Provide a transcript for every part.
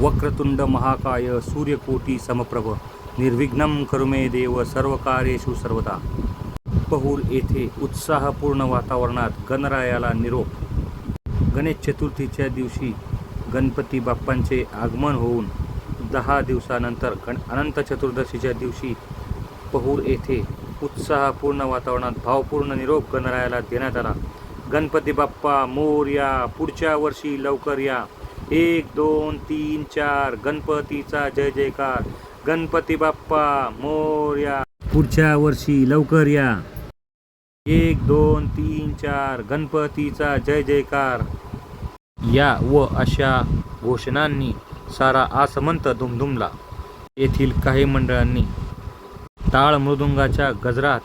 वक्रतुंड महाकाय सूर्यकोटी समप्रभ। निर्विघ्न करुमे देव सर्व कार्येषु सर्वदा। पहूर येथे उत्साहपूर्ण वातावरणात गणरायाला निरोप। गणेश चतुर्थीच्या दिवशी गणपती बाप्पांचे आगमन होऊन दहा दिवसानंतर गण अनंत चतुर्दशीच्या दिवशी पहूर येथे उत्साहपूर्ण वातावरणात भावपूर्ण निरोप गणरायाला देण्यात आला. गणपती बाप्पा मोरया पुढच्या वर्षी लवकर या. एक दोन तीन चार. गणपतीचा जय जयकार. गणपती बाप्पा मोर्या पुढच्या वर्षी लवकर या. एक दोन तीन चार. गणपतीचा जय जयकार. या व अशा घोषणांनी सारा आसमंत धुमधुमला येथील काही मंडळांनी टाळ मृदुंगाच्या गजरात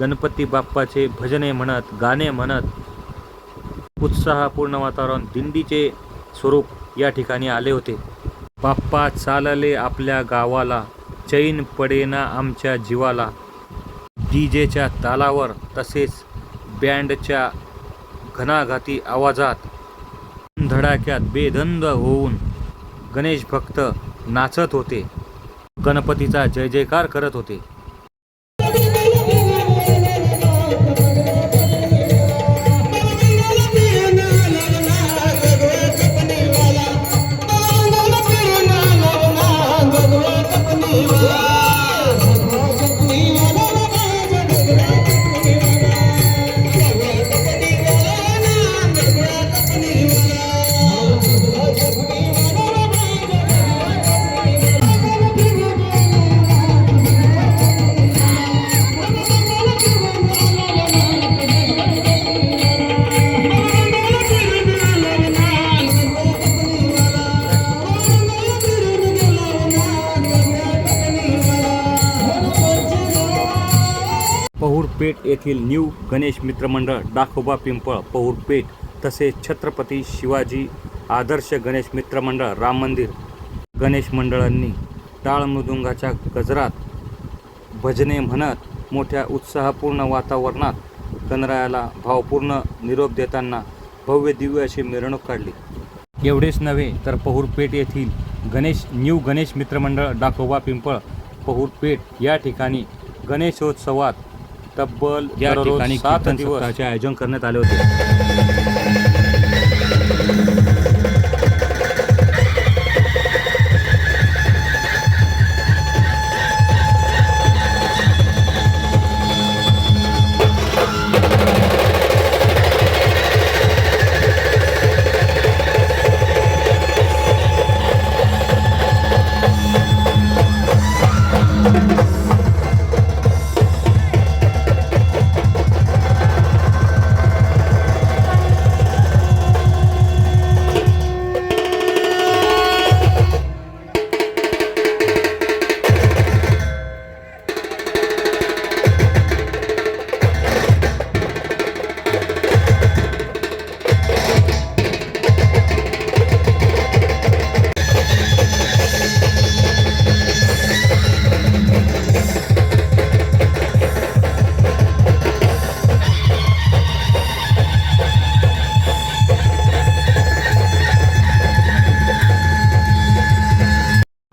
गणपती बाप्पाचे भजने म्हणत गाणे म्हणत उत्साहपूर्ण वातावरण दिंडीचे स्वरूप या ठिकाणी आले होते. बाप्पा चालले आपल्या गावाला चैन पडेना आमच्या जीवाला. डीजेच्या तालावर तसेच बँडच्या घणाघाती आवाजात धडाक्यात बेधंद होऊन गणेश भक्त नाचत होते. गणपतीचा जय जयकार करत होते. पहूरपेठ येथील न्यू गणेश मित्रमंडळ दाखोबा पिंपळ पहूरपेठ तसेच छत्रपती शिवाजी आदर्श गणेश मित्रमंडळ राम मंदिर गणेश मंडळांनी टाळमृदुंगाच्या गजरात भजने म्हणत मोठ्या उत्साहपूर्ण वातावरणात गणरायाला भावपूर्ण निरोप देताना भव्य दिव्य अशी मिरवणूक काढली. एवढेच नव्हे तर पहूरपेठ येथील गणेश न्यू गणेश मित्रमंडळ डाकोबा पिंपळ पहूरपेठ या ठिकाणी गणेशोत्सवात तब्बल या ठिकाणी सात कीर्तन दिवस. सप्ताहाचे आयोजन करण्यात आले होते.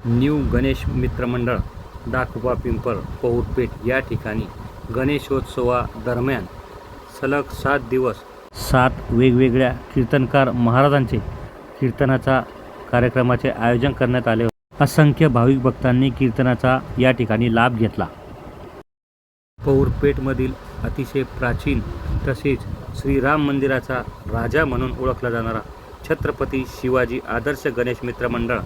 न्यू गणेश मित्रमंडळ दाखोबा पिंपळ पौरपेठ या ठिकाणी गणेशोत्सवादरम्यान सलग सात दिवस सात वेगवेगळ्या कीर्तनकार महाराजांचे कीर्तनाचा कार्यक्रमाचे आयोजन करण्यात आले. होते असंख्य भाविक भक्तांनी कीर्तनाचा या ठिकाणी लाभ घेतला. पौरपेठमधील अतिशय प्राचीन तसेच श्रीराम मंदिराचा राजा म्हणून ओळखला जाणारा छत्रपती शिवाजी आदर्श गणेश मित्र मंडळ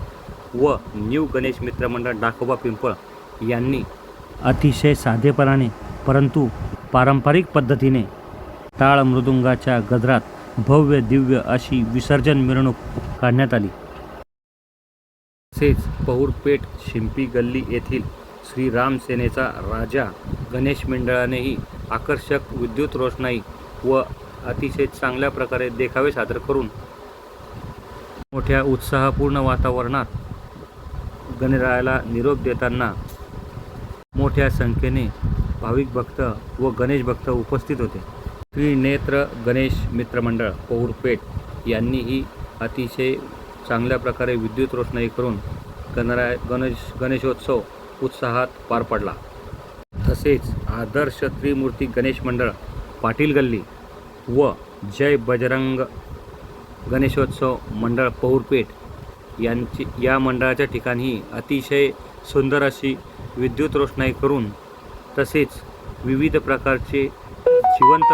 व न्यू गणेश मित्र मंडळ डाकोबा पिंपळ यांनी अतिशय साधेपणाने परंतु पारंपरिक पद्धतीने टाळ मृदुंगाच्या गजरात भव्य दिव्य अशी विसर्जन मिरवणूक काढण्यात आली. तसेच पहुरपेठ शिंपी गल्ली येथील श्रीराम सेनेचा राजा गणेश मंडळानेही आकर्षक विद्युत रोषणाई व अतिशय चांगल्या प्रकारे देखावे सादर करून मोठ्या उत्साहपूर्ण वातावरणात गणरायाला निरोप देताना मोठ्या संख्येने भाविक भक्त व गणेश भक्त उपस्थित होते. त्रिनेत्र गणेश मित्रमंडळ पौरपेठ यांनीही अतिशय चांगल्या प्रकारे विद्युत रोषणाई करून गणराय गणेश गणेशोत्सव उत्साहात पार पडला. तसेच आदर्श त्रिमूर्ती गणेश मंडळ पाटील गल्ली व जय बजरंग गणेशोत्सव मंडळ पौरपेठ यांची या मंडळाच्या ठिकाणी अतिशय सुंदर अशी विद्युत रोषणाई करून तसेच विविध प्रकारचे जिवंत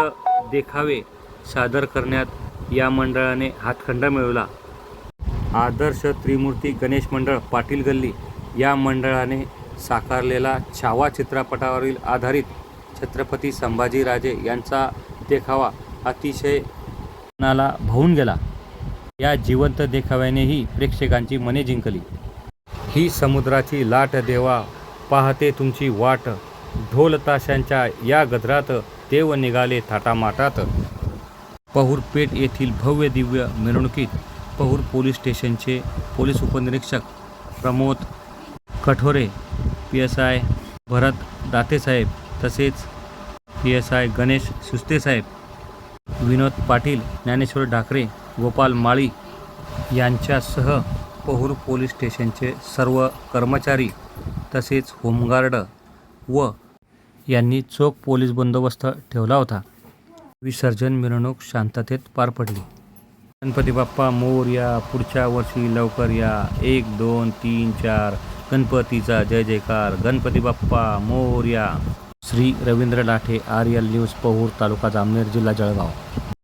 देखावे सादर करण्यात या मंडळाने हातखंडा मिळवला. आदर्श त्रिमूर्ती गणेश मंडळ पाटील गल्ली या मंडळाने साकारलेला छावा चित्रपटावरील आधारित छत्रपती संभाजीराजे यांचा देखावा अतिशय मनाला भावून गेला. या जिवंत देखाव्यानेही प्रेक्षकांची मने जिंकली. ही समुद्राची लाट देवा पाहते तुमची वाट. ढोल ताशांच्या या गजरात देव निघाले थाटामाटात. पहुरपेठ येथील भव्य दिव्य मिरवणुकीत पहुर पोलीस स्टेशनचे पोलीस उपनिरीक्षक Pramod Kathore P S I Bharat दातेसाहेब तसेच पी एस आय गणेश सुस्तेसाहेब विनोद पाटील ज्ञानेश्वर ढाकरे गोपाल माळी यांच्यासह पहुर पोलीस स्टेशनचे सर्व कर्मचारी तसेच होमगार्ड व यांनी चोख पोलीस बंदोबस्त ठेवला होता. विसर्जन मिरवणूक शांततेत पार पडली. गणपती बाप्पा मोरया पुढच्या वर्षी लवकर या. एक दोन तीन चार. गणपतीचा जय जयकार. Ganpati Bappa Morya Shri Ravindra Lathe R L news Pahur taluka Jamner जिल्हा जळगाव.